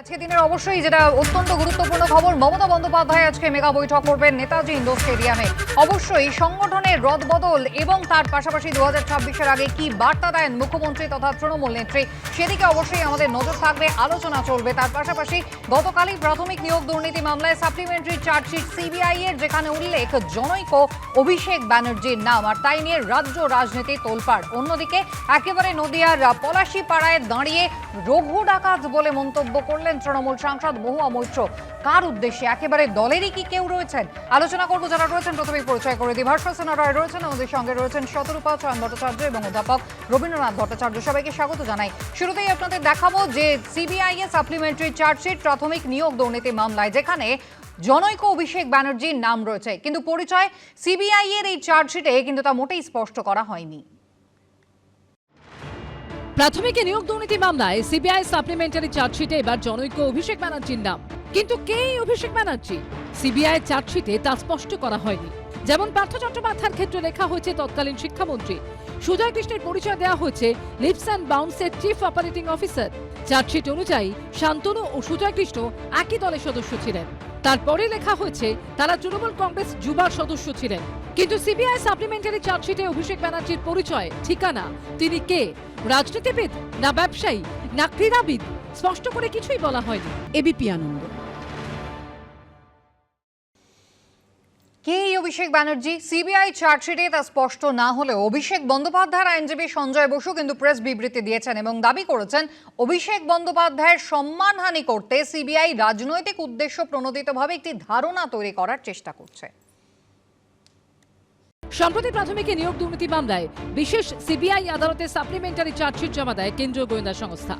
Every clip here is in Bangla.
আজকে দিনের অবশ্যই যেটা অত্যন্ত গুরুত্বপূর্ণ খবর, মমতা বন্দ্যোপাধ্যায় আজকে মেগা বৈঠক করবেন নেতাজি ইন্ডোর স্টেডিয়ামে অবশ্যই সংগঠনের রদবদল এবং তার পাশাপাশি দু হাজার ছাব্বিশের আগে কি বার্তা দেন মুখ্যমন্ত্রী তথা তৃণমূল নেত্রী, সেদিকে অবশ্যই আমাদের নজর থাকবে, আলোচনা চলবে। তার পাশাপাশি গতকালই প্রাথমিক নিয়োগ দুর্নীতি মামলায় সাপ্লিমেন্টারি চার্জশিট সিবিআই এর, যেখানে উল্লেখ, জনৈক অভিষেক ব্যানার্জির নাম। আর তাই নিয়ে রাজ্য রাজনীতি তোলপাড়। অন্যদিকে একেবারে নদিয়ার পলাশি পাড়ায় দাঁড়িয়ে রঘু ডাকাত বলে মন্তব্য করলেন তৃণমূল সাংসদ মহুয়া মৈত্র, কার উদ্দেশ্যে? একেবারে দলেরই কি কেউ রয়েছেন? আলোচনা করব যারা রয়েছেন, প্রথমেই পরিচয় করে দিই। ভাস্কর রায় রয়েছেন, আমাদের সঙ্গে রয়েছেন শতরূপা চয়ন ভট্টাচার্য এবং অধ্যাপক রবীন্দ্রনাথ ভট্টাচার্য। সবাইকে স্বাগত জানাই। শুরুতেই আপনাদের দেখাবো যে সিবিআই এর সাপ্লিমেন্টারি চার্জশিট, প্রাথমিক নিয়োগ দুর্নীতি মামলায়, যেখানে জনৈক অভিষেক ব্যানার্জির নাম রয়েছে। কিন্তু পরিচয় সিবিআই এর এই চার্জশিটে কিন্তু তা মোটেই স্পষ্ট করা হয়নি। প্রাথমিক নিয়োগ দুর্নীতি মামলায় সিবিআই সাপ্লিমেন্টারি চার্জশিটে এবার জনৈক অভিষেক ব্যানার্জির নাম। কিন্তু কে অভিষেক ব্যানার্জি? সিবিআই চার্জশিটে তা স্পষ্ট করা হয়নি। যেমন পার্থ চট্টোপাধ্যায়ের ক্ষেত্রে লেখা হয়েছে তৎকালীন শিক্ষামন্ত্রী। সুজয় কৃষ্ণের পরিচয় দেওয়া হয়েছে Leaps and বাউন্সের chief operating officer. Charge sheet অনুযায়ী শান্তনু ও সুজয় কৃষ্ণ একই দলের সদস্য ছিলেন। তারপরে লেখা হয়েছে তারা তৃণমূল কংগ্রেস যুবার সদস্য ছিলেন। কিন্তু সিবিআই সাপ্লিমেন্টারি চার্জশিটে অভিষেক ব্যানার্জির পরিচয়, ঠিকানা, তিনি কে? রাজনীতিবিদ, না ব্যবসায়ী, না ক্রীড়াবিদ, স্পষ্ট করে কিছুই বলা হয়নি। এবিপি আনন্দ। কে অভিষেক ব্যানার্জি? সিবিআই চার্জশিটে তা স্পষ্ট না হলেও অভিষেক বন্দ্যোপাধ্যায়ের আইনজীবী সঞ্জয় বসু কিন্তু প্রেস বিবৃতি দিয়েছেন এবং দাবি করেছেন, অভিষেক বন্দ্যোপাধ্যায়ের সম্মানহানি করতে সিবিআই রাজনৈতিক উদ্দেশ্য প্রণোদিতভাবে একটি ধারণা তৈরি করার চেষ্টা করছে। সম্প্রতি প্রাথমিকে নিয়োগ দুর্নীতি মামলায় বিশেষ সিবিআই আদালতে সাপ্লিমেন্টারি চার্জশিট জমা দেয় কেন্দ্রীয় গোয়েন্দা সংস্থা।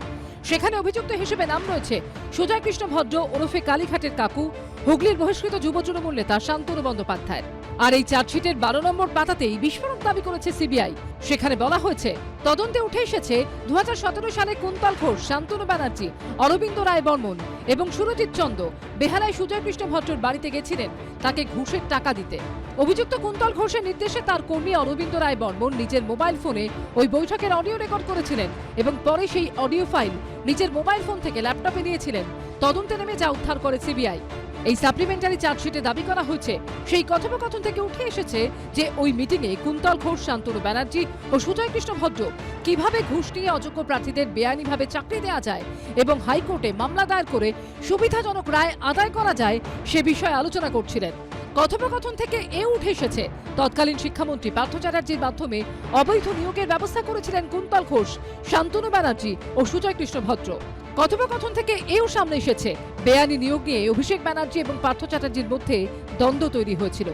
সেখানে অভিযুক্ত হিসেবে নাম রয়েছে সুজয় কৃষ্ণ ভদ্র, ওরফে কালীঘাটের কাকু, হুগলির বহিষ্কৃত যুব তৃণমূল নেতা শান্তনু বন্দ্যোপাধ্যায়। আর এই চার্জশিটের বারো নম্বর পাতাতেই বিস্ফোরক দাবি করেছে সিবিআই। সেখানে বলা হয়েছে, তদন্তে উঠে এসেছে দু হাজার সতেরো সালে কুন্তল ঘোষ, শান্তনু ব্যানার্জি, অরবিন্দ রায় বর্মন এবং সুরজিৎ চন্দ বেহালায় সুজয় কৃষ্ণ ভট্টর বাড়িতে গেছিলেন তাকে ঘুষের টাকা দিতে। অভিযুক্ত কুন্তল ঘোষের নির্দেশে তার কর্মী অরবিন্দ রায় বর্মন নিজের মোবাইল ফোনে ওই বৈঠকের অডিও রেকর্ড করেছিলেন এবং পরে সেই অডিও ফাইল নিজের মোবাইল ফোন থেকে ল্যাপটপে নিয়েছিলেন। তদন্তে নেমে যা উদ্ধার করে সিবিআই। এই সাপ্লিমেন্টারি চার্জশিটে দাবি করা হয়েছে, সেই কথোপকথন থেকে উঠে এসেছে যে ওই মিটিংয়ে কুন্তল ঘোষ, শান্তনু ব্যানার্জি ও সুজয় কৃষ্ণ ভদ্র কীভাবে ঘুষ নিয়ে অযোগ্য প্রার্থীদের বেআইনিভাবে চাকরি দেওয়া যায় এবং হাইকোর্টে মামলা দায়ের করে সুবিধাজনক রায় আদায় করা যায় সে বিষয়ে আলোচনা করছিলেন। কথোপকথন থেকে এ উঠে এসেছে, তৎকালীন শিক্ষামন্ত্রী পার্থ চ্যাটার্জির মাধ্যমে অবৈধ নিয়োগের ব্যবস্থা করেছিলেন কুন্তল ঘোষ, শান্তনু ব্যানার্জি ও সুজয় কৃষ্ণ ভদ্র। কথোপকথন থেকে এও সামনে এসেছে। বেআইনি নিয়োগ নিয়ে অভিষেক ব্যানার্জি এবং পার্থ চ্যাটার্জির মধ্যে দ্বন্দ্ব তৈরি হয়েছিল।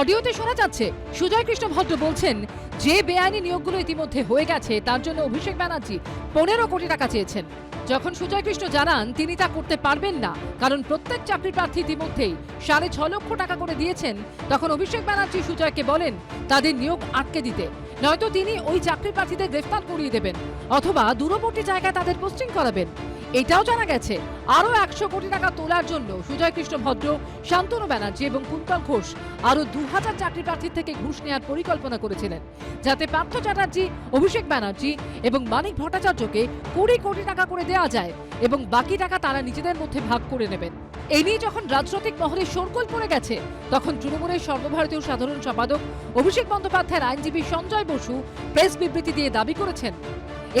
অডিওতে শোনা যাচ্ছে, সুজয় কৃষ্ণ ভদ্র বলছেন, যে বেআইনি নিয়োগগুলো ইতিমধ্যে হয়ে গেছে, তার জন্য অভিষেক ব্যানার্জি পনেরো কোটি টাকা চেয়েছেন। যখন সুজয় কৃষ্ণ জানান, তিনি তা করতে পারবেন না, কারণ প্রত্যেক চাকরি প্রার্থী ইতিমধ্যেই সাড়ে ছ লক্ষ টাকা করে দিয়েছেন, তখন অভিষেক ব্যানার্জি সুজয়কে বলেন, তাদের নিয়োগ আটকে দিতে। নয়তো তিনি ওই চাকরি প্রার্থীদের গ্রেফতার করিয়ে দেবেন, অথবা দূরবর্তী জায়গায় তাদের পোস্টিং করাবেন। এটাও জানা গেছে, আরও একশো কোটি টাকা তোলার জন্য সুজয় কৃষ্ণ ভদ্র, শান্তনু ব্যানার্জি এবং কুন্তল ঘোষ আরও দু হাজার চাকরি প্রার্থীর থেকে ঘুষ নেওয়ার পরিকল্পনা করেছিলেন। যাতে পার্থ চ্যাটার্জি, অভিষেক ব্যানার্জি এবং মানিক ভট্টাচার্যকে কুড়ি কোটি টাকা করে দেওয়া যায় এবং বাকি টাকা তারা নিজেদের মধ্যে ভাগ করে নেবেন। এ নিয়ে যখন রাজনৈতিক মহলে শোরগোল পড়ে গেছে, তখন তৃণমূলের সর্বভারতীয় সাধারণ সম্পাদক অভিষেক বন্দ্যোপাধ্যায়ের আইনজীবী সঞ্জয় বসু প্রেস বিবৃতি দিয়ে দাবি করেছেন।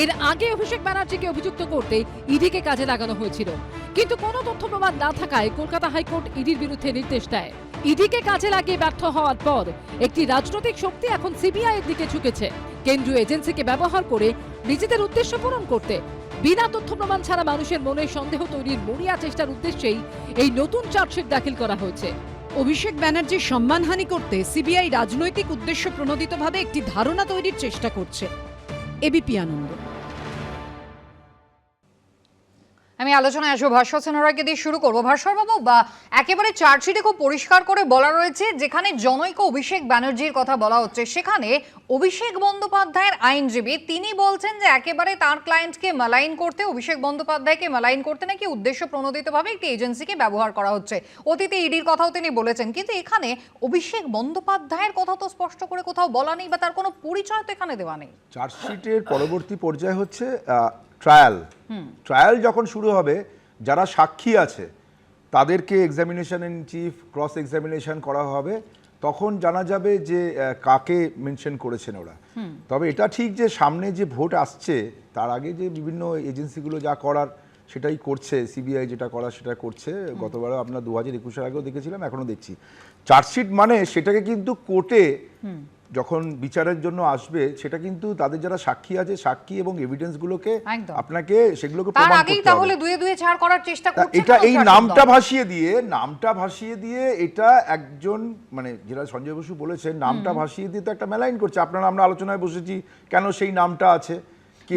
এর আগে অভিষেক ব্যানার্জিকে অভিযুক্ত করতে ইডিকে কাজে লাগানো হয়েছিল। কিন্তু কোনো তথ্য প্রমাণ না থাকায় কলকাতা হাইকোর্ট ইডির বিরুদ্ধে নির্দেশ দেয়। ইডিকে কাজে লাগিয়ে ব্যর্থ হওয়ার পর একটি রাজনৈতিক শক্তি এখন সিবিআই এর দিকে ঝুঁকেছে। কেন্দ্রীয় এজেন্সিকে ব্যবহার করে নিজেদের উদ্দেশ্য পূরণ করতে। বিনা তথ্য প্রমাণ ছাড়া মানুষের মনে সন্দেহ তৈরির মরিয়া চেষ্টার উদ্দেশ্যেই এই নতুন চার্জশিট দাখিল করা হয়েছে। অভিষেক ব্যানার্জির সম্মানহানি করতে সিবিআই রাজনৈতিক উদ্দেশ্য প্রণোদিতভাবে একটি ধারণা তৈরির চেষ্টা করছে। এবিপি আনন্দ। আমি আলোচনায় আসব। ভাস্কর সেনরাকে দিয়ে শুরু করব। ভাস্কর বাবু বা একেবারে চার্জশিটে খুব পরিষ্কার করে বলা রয়েছে, যেখানে জনৈক অভিষেক ব্যানার্জির কথা বলা হচ্ছে, সেখানে অভিষেক বন্দ্যোপাধ্যায়ের আইনজীবী, তিনি বলছেন যে একেবারে তার ক্লায়েন্টকে মালাইন করতে, অভিষেক বন্দ্যোপাধ্যায়কে মালাইন করতে নাকি উদ্দেশ্য প্রণোদিতভাবে একটি এজেন্সিকে ব্যবহার করা হচ্ছে। অতীতে ইডির কথাও তিনি বলেছেন, কিন্তু এখানে অভিষেক বন্দ্যোপাধ্যায়ের কথা তো স্পষ্ট করে কোথাও বলা নেই, বা তার কোনো পরিচয় তো এখানে দেওয়া নেই। চার্জশিটের পরবর্তী পর্যায় হচ্ছে ট্রায়াল ট্রায়াল যখন শুরু হবে যারা সাক্ষী আছে তাদেরকে examination in chief cross examination করা হবে। তখন জানা যাবে যে কাকে মেনশন করেছেন ওরা। তবে এটা ঠিক যে সামনে যে ভোট আসছে তার আগে যে বিভিন্ন এজেন্সিগুলো যা করার সেটাই করছে। সিবিআই যেটা করার সেটা করছে। গতবারও আপনার দু হাজার একুশের আগেও দেখেছিলাম এখনও দেখছি। চার্জশিট মানে সেটাকে কিন্তু কোর্টে যখন বিচারের জন্য আসবে সেটা কিন্তু তাদের যারা সাক্ষী আছে সাক্ষী এবং এভিডেন্সগুলোকে। আপনাকে সেগুলোকে তার আগেই তাহলে দুয়ে দুয়ে ছাড় করার চেষ্টা করছে এটা এই নামটা ভাসিয়ে দিয়ে নামটা ভাসিয়ে দিয়ে এটা একজন মানে যেটা সঞ্জয় বসু বলেছেন নামটা ভাসিয়ে দিয়ে তো একটা মেলাইন করছে। আপনারা আমরা আলোচনায় বসেছি কেন সেই নামটা আছে? কে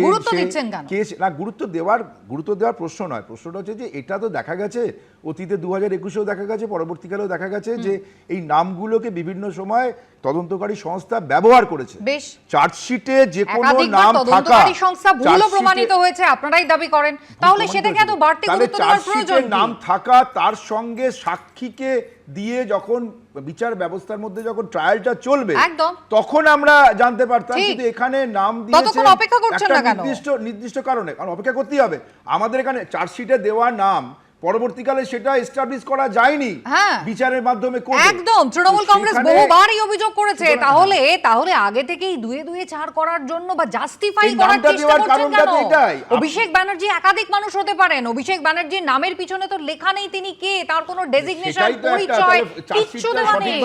না গুরুত্ব দেওয়ার গুরুত্ব দেওয়ার প্রশ্ন নয়। প্রশ্নটা হচ্ছে যে এটা তো দেখা গেছে অতীতে দু হাজার একুশেও দেখা গেছে পরবর্তীকালেও দেখা গেছে যে এই নামগুলোকে বিভিন্ন সময় তদন্তকারী সংস্থা ব্যবহার করেছে। চার্জশিটে যে কোনো নাম থাকা সংস্থা ভুলও প্রমাণিত হয়েছে আপনারাই দাবি করেন। তাহলে সেটাকে এত বাড়তি গুরুত্ব দেওয়ার প্রয়োজন নাম থাকা তার সঙ্গে সাক্ষীকে দিয়ে যখন বিচার ব্যবস্থার মধ্যে যখন ট্রায়ালটা চলবে তখন আমরা জানতে পারতাম। কিন্তু এখানে নাম দিয়েছে অপেক্ষা করছেন না কেন? নির্দিষ্ট নির্দিষ্ট কারণে। কারণ অপেক্ষা করতেই হবে। আমাদের এখানে চার্জশিটে দেওয়া নাম পরবর্তীকালে সেটা এস্টাবলিশ করা যায়নি হ্যাঁ। বিচারের মাধ্যমে। একদম তৃণমূল কংগ্রেস সেখানে- বহুবারই অভিযোগ করেছে তাহলে তাহলে আগে থেকেই দুয়ে দুয়ে ছাড় করার জন্য বা জাস্টিফাই এই করার চেষ্টা করছেন কেন তো এটাই। অভিষেক ব্যানার্জি একাধিক মানুষ হতে পারেন অভিষেক ব্যানার্জির নামের পিছনে তো লেখা নেই তিনি কে তার কোনো ডেজিগনেশন পরিচয় কিচ্ছু দেওয়া নেই।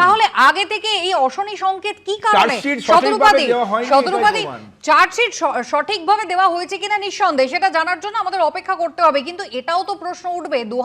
তাহলে আগে থেকে এই অশনি সংকেত কি কারণে শতরূপাদি শতরূপাদি চার্জশিট সঠিকভাবে দেওয়া হয়েছে কিনা নিঃসন্দেহে সেটা জানার জন্য আমাদের অপেক্ষা করতে হবে কিন্তু এটাও তো প্রশ্ন উঠবে। দু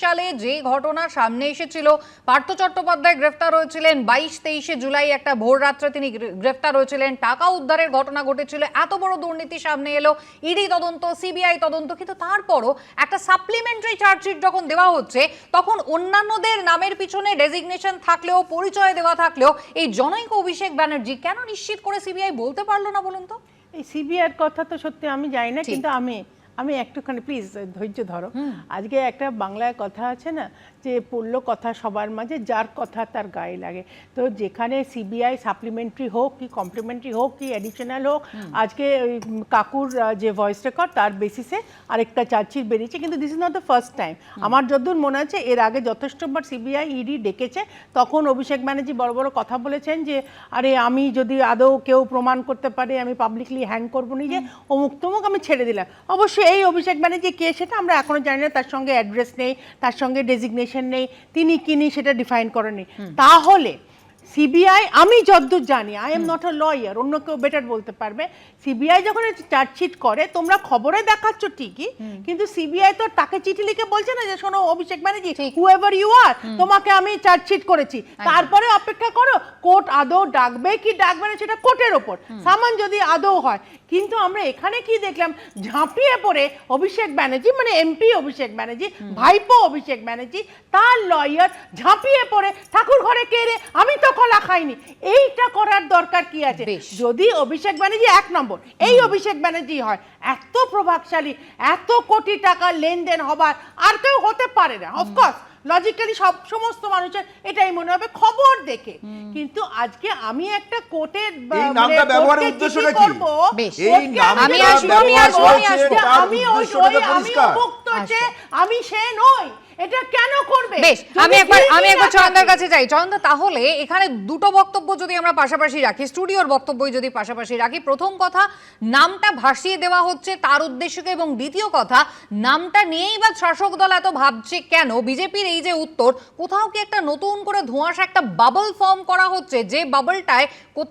সালে যে ঘটনা সামনে এসেছিল পার্থ চট্টোপাধ্যায় গ্রেফতার হয়েছিলেন। বাইশ তেইশে জুলাই একটা ভোর রাত্রে তিনি গ্রেফতার হয়েছিলেন। টাকা উদ্ধারের ঘটনা ঘটেছিল। এত বড় দুর্নীতি সামনে এলো। ইডি তদন্ত সিবিআই তদন্ত কিন্তু তারপরও একটা সাপ্লিমেন্টারি চার্জশিট যখন দেওয়া হচ্ছে তখন অন্যান্যদের নামের পিছনে ডেজিগনেশন থাকলেও পরিচয় দেওয়া থাকলেও এই জনৈক অভিষেক ব্যানার্জি কেন নিশ্চিত করে সিবিআই বলতে পারল না বলুন তো? এই সিবিআর কথা তো সত্যি আমি জানি না। কিন্তু আমি আমি একটুখানি প্লিজ ধৈর্য ধরো। আজকে একটা বাংলায় কথা আছে না যে পড়ল কথা সবার মাঝে যার কথা তার গায়ে লাগে। তো যেখানে সিবিআই সাপ্লিমেন্টারি হোক কি কমপ্লিমেন্টারি হোক কি অ্যাডিশনাল হোক আজকে ওই কাকুর যে ভয়েস রেকর্ড তার বেসিসে আরেকটা চার্জশিট বেরিয়েছে। কিন্তু this is not the first time আমার যতদূর মনে আছে এর আগে যথেষ্টবার সিবিআই ইডি ডেকেছে। তখন অভিষেক ব্যানার্জি বড় বড় কথা বলেছেন যে আরে আমি যদি আদৌ কেউ প্রমাণ করতে পারে আমি পাবলিকলি হ্যাং করব নিজে অমুক তমুক আমি ছেড়ে দিলাম। অবশ্যই এই অভিষেক ব্যানার্জি কে সেটা আমরা এখনও জানি না। তার সঙ্গে অ্যাড্রেস নেই তার সঙ্গে ডেজিগনেশন নেই তিনি কিনি সেটা ডিফাইন করেনি তাহলে সিবিআই আমি যতদূর জানি I am not a lawyer অন্য কেউ বেটার বলতে পারবে। সিবিআই যখন চার্জশিট করে তোমরা খবরে দেখাচ্ছ ঠিকই কিন্তু সিবিআই তো তাকে চিঠি লিখে বলছে না যে শোনো অভিষেক ব্যানার্জি ঠিক। হুএভার ইউ আর তোমাকে আমি চার্জশিট করেছি। তারপরে অপেক্ষা করো কোর্ট আদৌ ডাকবে কি ডাকবে না সেটা কোর্টের ওপর। সামান যদি আদৌ হয়। কিন্তু আমরা এখানে কি দেখলাম ঝাঁপিয়ে পড়ে অভিষেক ব্যানার্জি মানে এমপি অভিষেক ব্যানার্জি ভাইপো অভিষেক ব্যানার্জি তার লয়ার ঝাঁপিয়ে পড়ে ঠাকুর ঘরে কে রে? আমি তো কলা খাইনি। এইটা করার দরকার কি আছে? যদি অভিষেক ব্যানার্জি এক নম্বর এই অভিষেক ব্যানার্জি হয় এত প্রভাবশালী এত কোটি টাকা লেনদেন হবার আর কেউ হতে পারে না। অফকোর্স লজিক্যালি সব সমস্ত মানুষের এটাই মনে হবে খবর দেখে। কিন্তু আজকে আমি একটা কোর্টের এই নামটা ব্যবহারের উদ্দেশ্যটা কি? এই নামটা আমি আসব, আমি যে আমি সে নই। এটা কেন করবে? বেশ আমি একবার আমি একবার না চয়নদার কাছে যাই। চয়নদা তাহলে এখানে দুটো বক্তব্য যদি আমরা পাশাপাশি রাখি স্টুডিওর বক্তব্যই যদি পাশাপাশি রাখি প্রথম কথা নামটা ভাসিয়ে দেওয়া হচ্ছে তার উদ্দেশ্যকে এবং দ্বিতীয় কথা নামটা নিয়েই বা শাসক দল এত ভাবছে কেন? বিজেপির এই যে উত্তর কোথাও কি একটা নতুন করে ধোঁয়াশা একটা বাবল ফর্ম করা হচ্ছে যে বাবলটায়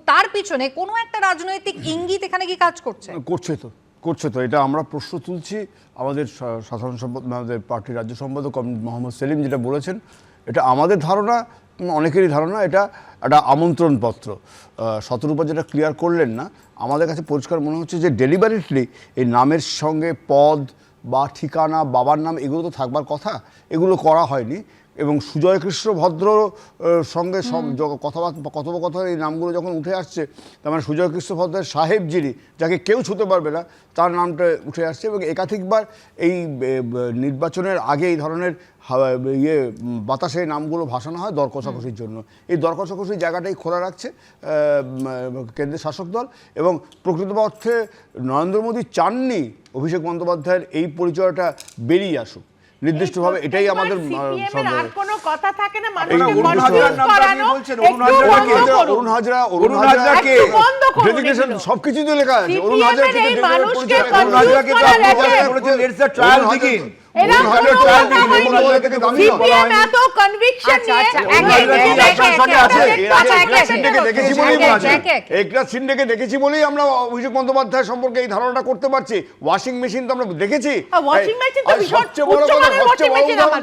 তার পিছনে কোনো একটা রাজনৈতিক ইঙ্গিত এখানে কি কাজ করছে? করছে তো। করছে তো, এটা আমরা প্রশ্ন তুলছি আমাদের সাধারণ সম্পাদক আমাদের পার্টির রাজ্য সম্পাদক মোহাম্মদ সেলিম যেটা বলেছেন, এটা আমাদের ধারণা অনেকেরই ধারণা, এটা একটা আমন্ত্রণপত্র। শতরূপা যেটা ক্লিয়ার করলেন না, আমাদের কাছে পরিষ্কার মনে হচ্ছে যে ডেলিভারিটলি এই নামের সঙ্গে পদ বা ঠিকানা, বাবার নাম এগুলো তো থাকবার কথা, এগুলো করা হয়নি। এবং সুজয় কৃষ্ণ ভদ্র সঙ্গে কথাবার্তা কথোপকথন এই নামগুলো যখন উঠে আসছে তার মানে সুজয় কৃষ্ণ ভদ্রের সাহেব যিনি যাকে কেউ ছুতে পারবে না তার নামটা উঠে আসছে এবং একাধিকবার এই নির্বাচনের আগে এই ধরনের ইয়ে বাতাসে নামগুলো ভাসানো হয় দর কষাকষির জন্য। এই দর কষাকষির জায়গাটাই খোলা রাখছে কেন্দ্রের শাসক দল এবং প্রকৃত অর্থে নরেন্দ্র মোদী চাননি অভিষেক বন্দ্যোপাধ্যায়ের এই পরিচয়টা বেরিয়ে আসুক। নির্দিষ্টভাবে এটাই আমাদের আর কোনো কথা থাকে না মানুষকে করানো অরুণ হাজরা। অরুণ হাজরা অরুণ অরুণ হাজরা হাজরা কে? বন্ধ আচ্ছা, আচ্ছা, আচ্ছা, দেখেছি বলেই আমরা অভিষেক বন্দ্যোপাধ্যায় সম্পর্কে এই ধারণাটা করতে পারছি। ওয়াশিং মেশিন তো আমরা দেখেছি। তো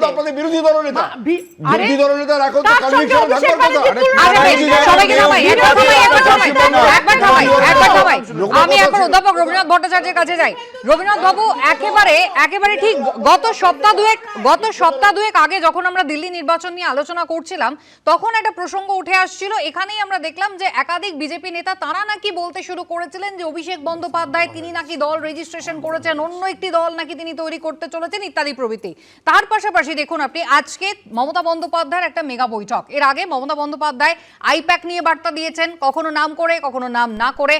তো বিরোধী দলনেতা মা- ভি- বিরোধী দলনেতার এখন তো তার সঙ্গে কনভিকশন থামাই, একবার থামাই। আমি একবার অধ্যাপক রবীন্দ্রনাথ ভট্টাচার্যের কাছে যাই। রবীন্দ্রনাথ বাবু একেবারে একেবারে ঠিক গত সপ্তাহ দুয়েক গত সপ্তাহ দুয়েক আগে যখন আমরা দিল্লি নির্বাচন নিয়ে আলোচনা করছিলাম তখন একটা প্রসঙ্গ উঠে আসছিল। এখানেই আমরা দেখলাম যে একাধিক বিজেপি নেতা তারা নাকি বলতে শুরু করেছিলেন যে অভিষেক বন্দ্যোপাধ্যায় তিনি নাকি দল রেজিস্ট্রেশন করেছেন অন্য একটি দল নাকি তিনি তৈরি করতে চলেছেন ইত্যাদি প্রভৃতি। তার পাশাপাশি দেখুন আপনি আজকে মমতা বন্দ্যোপাধ্যায়ের একটা মেগা বৈঠক। এর আগে মমতা বন্দ্যোপাধ্যায় আইপ্যাক নিয়ে বার্তা দিয়েছেন কখনো নাম করে কখনো নাম না করে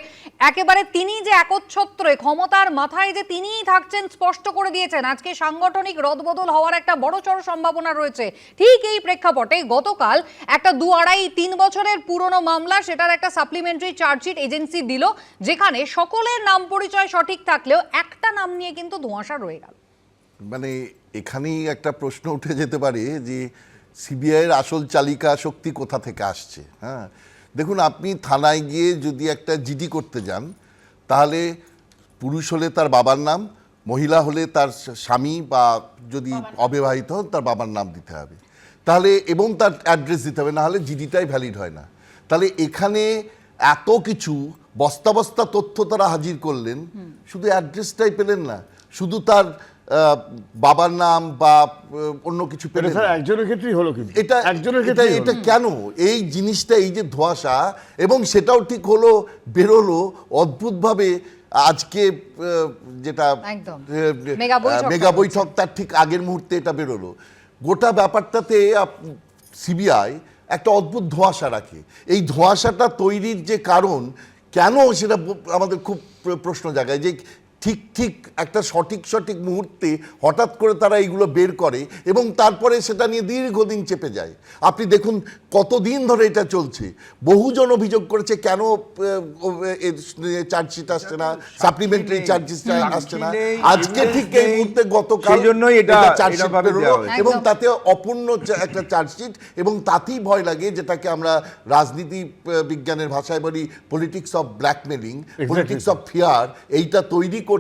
একেবারে তিনি যে একচ্ছত্রে, ক্ষমতার মাথায় যে তিনিই থাকছেন স্পষ্ট করে দিয়েছেন। আজকে সাংগঠনিক রদবদল হওয়ার একটা বড় চড় সম্ভাবনা রয়েছে। ঠিক এই প্রেক্ষাপটে গতকাল একটা দু আড়াই তিন বছরের পুরনো মামলা সেটার একটা সাপ্লিমেন্টারি চার্জশিট এজেন্সি দিল, যেখানে সকলের নাম পরিচয় সঠিক থাকলেও একটা নাম নিয়ে কিন্তু ধোঁয়াশা রয়ে গেল। মানে এখানেই একটা প্রশ্ন উঠে যেতে পারে যে সিবিআইয়ের আসল চালিকা শক্তি কোথা থেকে আসছে? হ্যাঁ? দেখুন আপনি থানায় গিয়ে যদি একটা জিডি করতে যান তাহলে পুরুষ হলে তার বাবার নাম মহিলা হলে তার স্বামী বা যদি অবিবাহিত হন তার বাবার নাম দিতে হবে। তাহলে এবং তার অ্যাড্রেস দিতে হবে না হলে জিডিটাই ভ্যালিড হয় না। তাহলে এখানে এত কিছু বস্তা বস্তা তথ্য তারা হাজির করলেন শুধু অ্যাড্রেসটাই পেলেন না শুধু তার বাবার নাম বা অন্য কিছু পেলেন একজনের ক্ষেত্রেই হলো কিন্তু। এটা একজনের এটা ক্ষেত্রেই এটা কেন? এই জিনিসটা এই যে ধোঁয়াশা এবং সেটাও ঠিক হলো বেরোলো অদ্ভুতভাবে আজকে যেটা মেগা। বৈঠক তার ঠিক আগের মুহূর্তে এটা বেরোলো। গোটা ব্যাপারটাতে সিবিআই একটা অদ্ভুত ধোঁয়াশা রাখে। এই ধোঁয়াশাটা তৈরির যে কারণ কেন সেটা আমাদের খুব প্রশ্ন জাগায় যে ঠিক ঠিক একটা সঠিক সঠিক মুহূর্তে হঠাৎ করে তারা এইগুলো বের করে এবং তারপরে সেটা নিয়ে দীর্ঘদিন চেপে যায়। আপনি দেখুন কতদিন ধরে এটা চলছে। বহুজন অভিযোগ করেছে কেন চার্জশিট আসছে না সাপ্লিমেন্টারি চার্জেস আসছে না। আজকে ঠিক এই মুহূর্তে গতকাল এটা চার্জশিট বেরোলো এবং তাতে অপূর্ণ একটা চার্জশিট এবং তাতেই ভয় লাগে যেটাকে আমরা রাজনীতি আহ, বিজ্ঞানের ভাষায় বলি politics of blackmailing politics of fear এইটা তৈরি করে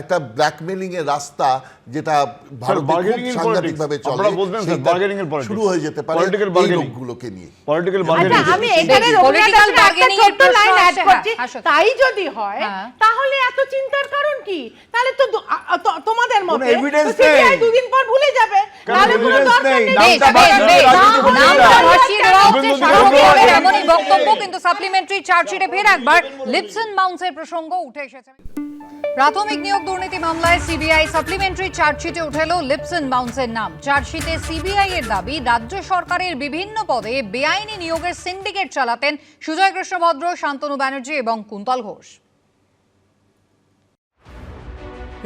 একটা ব্ল্যাকমেলিং এর রাস্তা যেটা ভারতে খুব সাংঘাতিকভাবে চলে। শুরু হয়ে যেতে পারে এই লোকগুলোকে নিয়ে। পলিটিক্যাল আচ্ছা বার্গেনিং আমি এখানে দেখি, রবীন্দ্রনাথ political দাসের একটা bargaining এর লাইন অ্যাড করছি। হ্যাঁ, তাই যদি হয় হ্যাঁ। তাহলে এত চিন্তার কারণ কি? তাহলে তো তোমাদের মতে evidence নেই। দুদিন পর ভুলে যাবে। তাহলে কোনো দরকার নেই? এমনই বক্তব্য কিন্তু সাপ্লিমেন্টারি চার্জশিটে ফের একবার লিপসন বাউন্সের প্রসঙ্গ উঠে এসেছে। প্রাথমিক নিয়োগ দুর্নীতি মামলায় সিবিআই সাপ্লিমেন্টারি চার্জশিটে উঠেল লিপসন বাউন্সের নাম। চার্জশিটে সিবিআই এর দাবি, রাজ্য সরকারের বিভিন্ন পদে বেআইনি নিয়োগের সিন্ডিকেট চালাতেন সুজয় কৃষ্ণ ভদ্র, শান্তনু ব্যানার্জি এবং কুন্তল ঘোষ।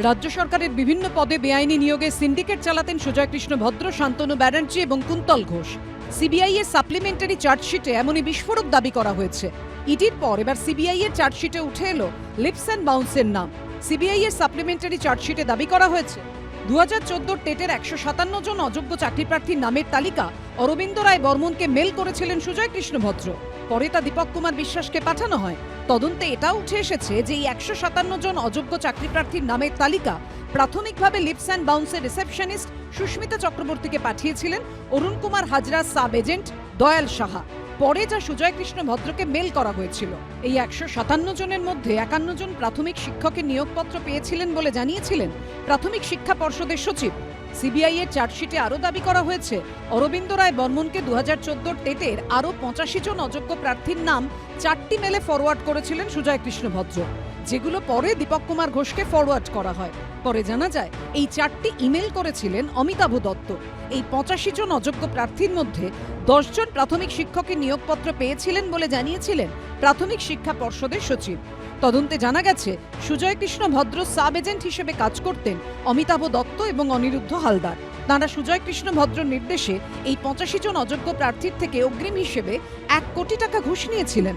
রাজ্য সরকারের বিভিন্ন পদে বেআইনি নিয়োগে সিন্ডিকেট চালাতেন সুজয় কৃষ্ণ ভদ্র, শান্তনু ব্যানার্জি এবং কুন্তল ঘোষ। সিবিআই এর সাপ্লিমেন্টারি চার্জশিটে এমনই বিস্ফোরক দাবি করা হয়েছে। ইডির পর এবার সিবিআই এর চার্জশিটে উঠে এলো লিপস অ্যান্ড বাউন্সের নাম। সিবিআই এর সাপ্লিমেন্টারি চার্জশিটে দাবি করা হয়েছে। দু হাজার চোদ্দোর টেটের একশো সাতান্ন জন অযোগ্য চাকরি প্রার্থীর নামের তালিকা অরবিন্দ রায় বর্মনকে মেল করেছিলেন সুজয় কৃষ্ণ ভদ্র। পরে তা দীপক কুমার বিশ্বাসকে পাঠানো হয়। তদন্তে এটাও উঠে এসেছে যে এই একশো সাতান্ন জন অযোগ্য চাকরি প্রার্থীর নামের তালিকা প্রাথমিকভাবে লিপস অ্যান্ড বাউন্সের রিসেপশনিস্ট সুস্মিতা চক্রবর্তীকে পাঠিয়েছিলেন অরুণ কুমার হাজরা সাব এজেন্ট দয়াল সাহা। পরে যা সুজয় কৃষ্ণ ভদ্রকে মেল করা হয়েছিল। এই একশো সাতান্ন জনের মধ্যে একান্ন জন প্রাথমিক শিক্ষকের নিয়োগপত্র পেয়েছিলেন বলে জানিয়েছিলেন প্রাথমিক শিক্ষা পর্ষদের সচিব। সিবিআই এর চার্জশিটে আরও দাবি করা হয়েছে, অরবিন্দ রায় বর্মনকে দু হাজার চোদ্দোর টেটের আরও পঁচাশি জন অযোগ্য প্রার্থীর নাম চারটি মেলে ফরওয়ার্ড করেছিলেন সুজয় কৃষ্ণ ভদ্র, যেগুলো পরে দীপক কুমার ঘোষকে ফরওয়ার্ড করা হয়। পরে জানা যায়, এই চারটি ইমেল করেছিলেন অমিতাভ দত্ত। এই পঁচাশি জন অযোগ্য প্রার্থীর মধ্যে দশজন প্রাথমিক শিক্ষকের নিয়োগপত্র পেয়েছিলেন বলে জানিয়েছিলেন প্রাথমিক শিক্ষা পর্ষদের সচিব। তদন্তে জানা গেছে সুজয় কৃষ্ণ ভদ্র সাব এজেন্ট হিসেবে কাজ করতেন অমিতাভ দত্ত এবং অনিরুদ্ধ হালদার। তাঁরা সুজয় কৃষ্ণ ভদ্র নির্দেশে এই পঁচাশি জন অযোগ্য প্রার্থীর থেকে অগ্রিম হিসেবে এক কোটি টাকা ঘুষ নিয়েছিলেন।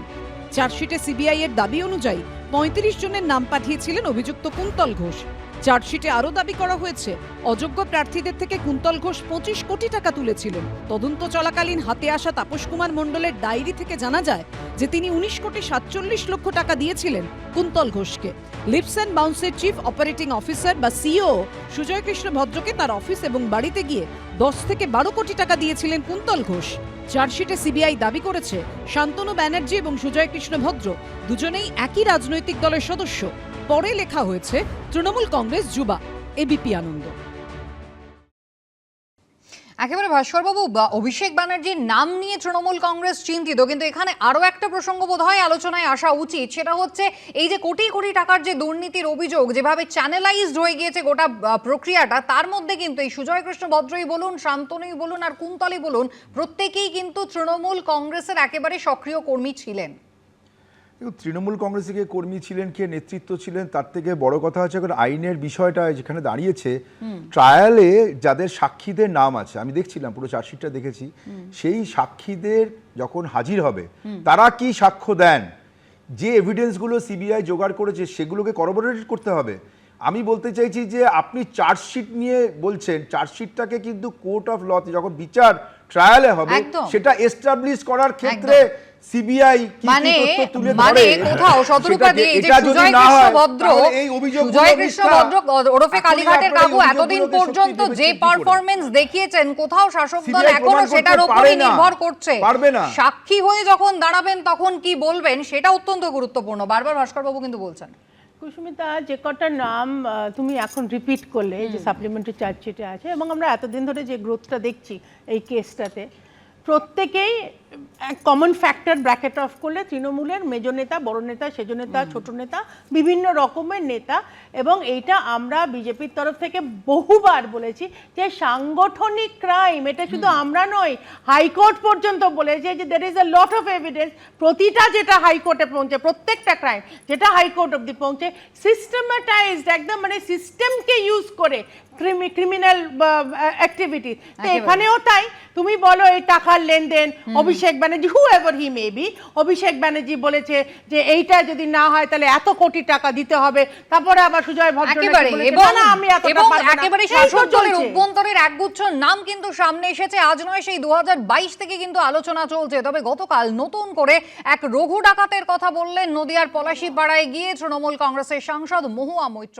চার্জশিটে সিবিআই এর দাবি অনুযায়ী পঁয়ত্রিশ জনের নাম পাঠিয়েছিলেন অভিযুক্ত কুন্তল ঘোষ। চার্জশিটে আরও দাবি করা হয়েছে, অযোগ্য প্রার্থীদের থেকে কুন্তল ঘোষ পঁচিশ কোটি টাকা তুলেছিলেন তদন্ত চলাকালীন হাতে আসা তাপস কুমার মণ্ডলের ডায়েরি থেকে জানা যায় যে তিনি উনিশ কোটি সাতচল্লিশ লক্ষ টাকা দিয়েছিলেন কুন্তল ঘোষকে। লিপস অ্যান্ড বাউন্সের চিফ অপারেটিং অফিসার বা সিও সুজয় কৃষ্ণ ভদ্রকে তার অফিস এবং বাড়িতে গিয়ে দশ থেকে বারো কোটি টাকা দিয়েছিলেন কুন্তল ঘোষ। চার্জশিটে সিবিআই দাবি করেছে, শান্তনু ব্যানার্জি এবং সুজয় কৃষ্ণ ভদ্র দুজনেই একই রাজনৈতিক দলের সদস্য। পরে লেখা হয়েছে তৃণমূল কংগ্রেস যুবা এবিপি আনন্দ। একেবারে ভাস্করবাবু অভিষেক ব্যানার্জির নাম নিয়ে তৃণমূল কংগ্রেস চিন্তিত, কিন্তু এখানে আরও একটা প্রসঙ্গ বোধ হয়, আলোচনায় আসা উচিত। সেটা হচ্ছে এই যে কোটি কোটি টাকার যে দুর্নীতির অভিযোগ, যেভাবে চ্যানেলাইজড হয়ে গিয়েছে গোটা প্রক্রিয়াটা, তার মধ্যে কিন্তু এই সুজয় কৃষ্ণ ভদ্রই বলুন, শান্তনুই বলুন আর কুন্তলই বলুন, প্রত্যেকেই কিন্তু তৃণমূল কংগ্রেসের একেবারে সক্রিয় কর্মী ছিলেন। তৃণমূল কংগ্রেসে কে কর্মী ছিলেন কে নেতৃত্ব ছিলেন তার থেকে বড় কথা হচ্ছে এখন আইনের বিষয়টা যেখানে দাঁড়িয়েছে ট্রায়ালে যাদের সাক্ষীদের নাম আছে আমি দেখছিলাম পুরো চার্জশিটটা দেখেছি সেই সাক্ষীদের যখন হাজির হবে তারা কি সাক্ষ্য দেন? যে এভিডেন্সগুলো সিবিআই জোগাড় করেছে সেগুলোকে করবোরেট করতে হবে। আমি বলতে চাইছি যে আপনি চার্জশিট নিয়ে বলছেন চার্জশিটটাকে কিন্তু কোর্ট অফ লতে যখন বিচার ট্রায়ালে হবে সেটা এস্টাবলিশ করার ক্ষেত্রে সিবিআই মানে মানে কোথাও শতরূপা সেটাকে- দিয়ে এই যে সুজয় কৃষ্ণ ভদ্র সুজয় কৃষ্ণ ভদ্র ওরফে কালীঘাটের এতদিন পর্যন্ত যে? পারফরমেন্স দেখিয়েছেন কোথাও শাসক দল এখনও সেটার উপরই নির্ভর করছে। পারবে না। সাক্ষী হয়ে যখন দাঁড়াবেন তখন কি বলবেন? সেটা অত্যন্ত গুরুত্বপূর্ণ। বারবার ভাস্কর বাবু কিন্তু বলছেন। কুসুমিতা যে কটা নাম আহ, তুমি এখন রিপিট করলে যে সাপ্লিমেন্টারি চার্জশিটে আছে এবং আমরা এতদিন ধরে যে গ্রোথটা দেখছি এই কেসটাতে প্রত্যেকেই কমন ফ্যাক্টর ব্র্যাকেট অফ করলে তৃণমূলের মেজ নেতা বড় নেতা সেজ নেতা ছোট নেতা বিভিন্ন রকমের নেতা এবং এইটা আমরা বিজেপির তরফ থেকে বহুবার বলেছি যে সাংগঠনিক ক্রাইম এটা শুধু আমরা নয় হাইকোর্ট পর্যন্ত বলেছে যে there is a lot of evidence প্রতিটা যেটা হাইকোর্টে পৌঁছে প্রত্যেকটা ক্রাইম যেটা হাইকোর্ট অব্দি পৌঁছে সিস্টেমাটাইজড একদম মানে সিস্টেমকে ইউজ করে ক্রিমিনাল অ্যাক্টিভিটি তো এখানেও তাই তুমি বলো এই টাকার লেনদেন Abhishek Banerjee whoever he may be Abhishek Banerjee বলেছে যে এইটা যদি না হয় তাহলে এত কোটি টাকা দিতে হবে। তারপরে আবার সুজয় ভদ্র নাকি একেবারে বলেছে, এবং "না, না, আমি এতটা এবং পারব না।" একেবারে শাসক দলের অভ্যন্তরের একগুচ্ছ নাম কিন্তু সামনে এসেছে। আজ নয় সেই দু হাজার বাইশ থেকে কিন্তু আলোচনা চলছে। তবে গতকাল নতুন করে এক রঘু ডাকাতের কথা বললেন নদিয়ার পলাশীপাড়ায় গিয়ে তৃণমূল কংগ্রেসের সাংসদ মহুয়া মৈত্র।